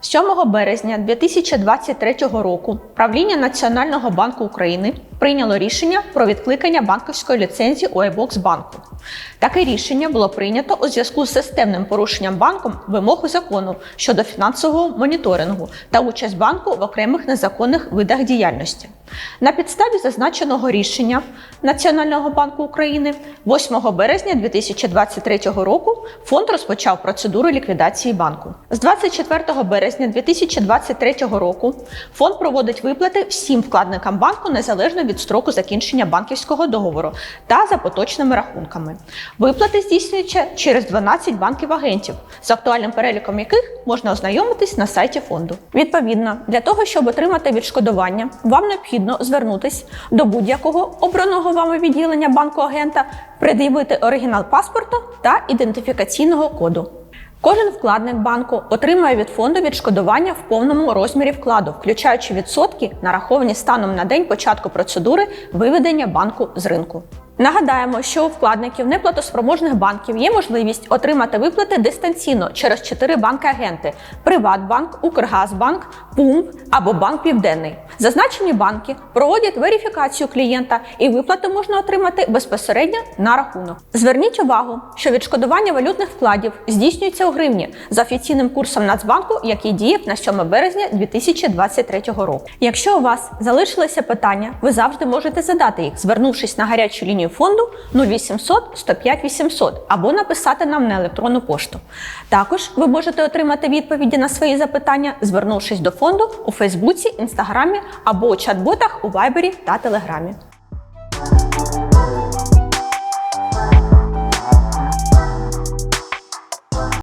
7 березня 2023 року правління Національного банку України прийняло рішення про відкликання банківської ліцензії у iBox банку. Таке рішення було прийнято у зв'язку з системним порушенням банком вимог закону щодо фінансового моніторингу та участь банку в окремих незаконних видах діяльності. На підставі зазначеного рішення Національного банку України 8 березня 2023 року фонд розпочав процедуру ліквідації банку. З 24 березня 2023 року фонд проводить виплати всім вкладникам банку незалежно від строку закінчення банківського договору та за поточними рахунками. Виплати здійснюються через 12 банків-агентів, з актуальним переліком яких можна ознайомитись на сайті фонду. Відповідно, для того, щоб отримати відшкодування, вам необхідно звернутись до будь-якого обраного вами відділення банку-агента, пред'явити оригінал паспорта та ідентифікаційного коду. Кожен вкладник банку отримує від фонду відшкодування в повному розмірі вкладу, включаючи відсотки, нараховані станом на день початку процедури виведення банку з ринку. Нагадаємо, що у вкладників неплатоспроможних банків є можливість отримати виплати дистанційно через чотири банки-агенти: Приватбанк, Укргазбанк, ПУМ або Банк Південний. Зазначені банки проводять верифікацію клієнта і виплати можна отримати безпосередньо на рахунок. Зверніть увагу, що відшкодування валютних вкладів здійснюється у гривні за офіційним курсом Нацбанку, який діє на 7 березня 2023 року. Якщо у вас залишилися питання, ви завжди можете задати їх, звернувшись на гарячу лінію фонду 0800 105 800 або написати нам на електронну пошту. Також ви можете отримати відповіді на свої запитання, звернувшись до фонду у Фейсбуці, Інстаграмі або у чат-ботах у Вайбері та Телеграмі.